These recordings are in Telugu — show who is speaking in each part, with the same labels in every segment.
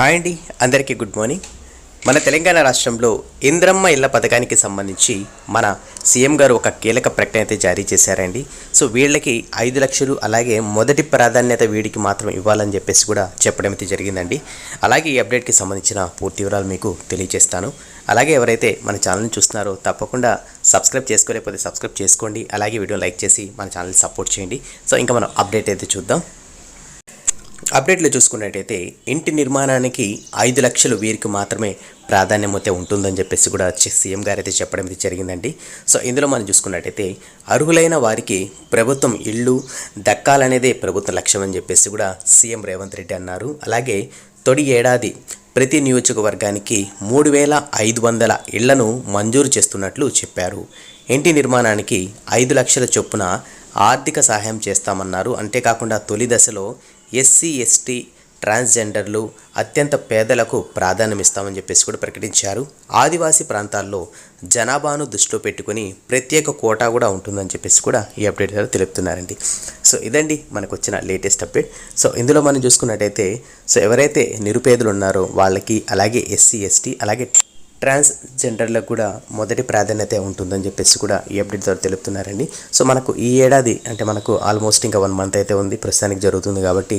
Speaker 1: హాయ్ అండి అందరికీ గుడ్ మార్నింగ్. మన తెలంగాణ రాష్ట్రంలో ఇంద్రమ్మ ఇళ్ళ పథకానికి సంబంధించి మన సీఎం గారు ఒక కీలక ప్రకటన అయితే జారీ చేశారండి. సో వీళ్ళకి ఐదు లక్షలు అలాగే మొదటి ప్రాధాన్యత వీడికి మాత్రం ఇవ్వాలని చెప్పేసి కూడా చెప్పడం అయితే జరిగిందండి. అలాగే ఈ అప్డేట్కి సంబంధించిన పూర్తి వివరాలు మీకు తెలియజేస్తాను. అలాగే ఎవరైతే మన ఛానల్ని చూస్తున్నారో తప్పకుండా సబ్స్క్రైబ్ చేసుకోలేకపోతే సబ్స్క్రైబ్ చేసుకోండి. అలాగే వీడియో లైక్ చేసి మన ఛానల్ని సపోర్ట్ చేయండి. సో ఇంకా మనం అప్డేట్ అయితే చూద్దాం. అప్డేట్లో చూసుకున్నట్టయితే ఇంటి నిర్మాణానికి ఐదు లక్షలు వీరికి మాత్రమే ప్రాధాన్యం అయితే ఉంటుందని చెప్పేసి కూడా సీఎం గారు అయితే చెప్పడం అయితే జరిగిందండి. సో ఇందులో మనం చూసుకున్నట్టయితే అర్హులైన వారికి ప్రభుత్వం ఇళ్ళు దక్కాలనేదే ప్రభుత్వ లక్ష్యం అని చెప్పేసి కూడా సీఎం రేవంత్ రెడ్డి అన్నారు. అలాగే తొడి ఏడాది ప్రతి నియోజకవర్గానికి మూడు వేల ఐదు వందల ఇళ్ళను మంజూరు చేస్తున్నట్లు చెప్పారు. ఇంటి నిర్మాణానికి ఐదు లక్షల చొప్పున ఆర్థిక సహాయం చేస్తామన్నారు. అంతేకాకుండా తొలి దశలో ఎస్సీ ఎస్టీ ట్రాన్స్జెండర్లు అత్యంత పేదలకు ప్రాధాన్యం ఇస్తామని చెప్పేసి కూడా ప్రకటించారు. ఆదివాసీ ప్రాంతాల్లో జనాభాను దృష్టిలో పెట్టుకుని ప్రత్యేక కోటా కూడా ఉంటుందని చెప్పేసి కూడా ఈ అప్డేట్ ద్వారా తెలుపుతున్నారండి. సో ఇదండి మనకు వచ్చిన లేటెస్ట్ అప్డేట్. సో ఇందులో మనం చూసుకున్నట్టయితే సో ఎవరైతే నిరుపేదలు ఉన్నారో వాళ్ళకి అలాగే ఎస్సీ ఎస్టీ అలాగే ట్రాన్స్జెండర్లకు కూడా మొదటి ప్రాధాన్యత ఉంటుందని చెప్పేసి కూడా ఈ అప్డేట్ ద్వారా తెలుపుతున్నారండి. సో మనకు ఈ ఏడాది అంటే మనకు ఆల్మోస్ట్ ఇంకా వన్ మంత్ అయితే ఉంది ప్రస్తుతానికి జరుగుతుంది కాబట్టి.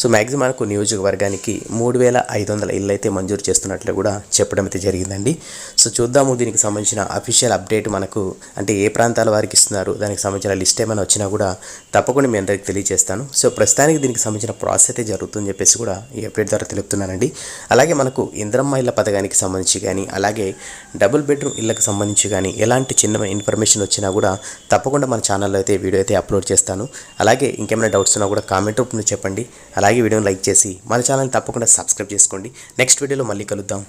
Speaker 1: సో మ్యాక్సిమం మనకు నియోజకవర్గానికి మూడు వేల ఐదు వందల ఇళ్ళు అయితే మంజూరు చేస్తున్నట్లు కూడా చెప్పడం అయితే జరిగిందండి. సో చూద్దాము దీనికి సంబంధించిన అఫీషియల్ అప్డేట్ మనకు అంటే ఏ ప్రాంతాల వారికి ఇస్తున్నారు దానికి సంబంధించిన లిస్ట్ ఏమైనా వచ్చినా కూడా తప్పకుండా మీ అందరికి తెలియజేస్తాను. సో ప్రస్తుతానికి దీనికి సంబంధించిన ప్రాసెస్ అయితే జరుగుతుందని చెప్పేసి కూడా ఈ అప్డేట్ ద్వారా తెలుపుతున్నానండి. అలాగే మనకు ఇంద్రమ్మ ఇళ్ళ పథకానికి సంబంధించి కానీ అలాగే డబుల్ బెడ్రూమ్ ఇళ్ళకి సంబంధించి కానీ ఎలాంటి చిన్న ఇన్ఫర్మేషన్ వచ్చినా కూడా తప్పకుండా మన ఛానల్లో అయితే వీడియో అయితే అప్లోడ్ చేస్తాను. అలాగే ఇంకేమైనా డౌట్స్ ఉన్నా కూడా కామెంట్ రూపంలో చెప్పండి. అలాగే వీడియోని లైక్ చేసి మన ఛానల్ని తప్పకుండా సబ్స్క్రైబ్ చేసుకోండి. నెక్స్ట్ వీడియోలో మళ్ళీ కలుద్దాం.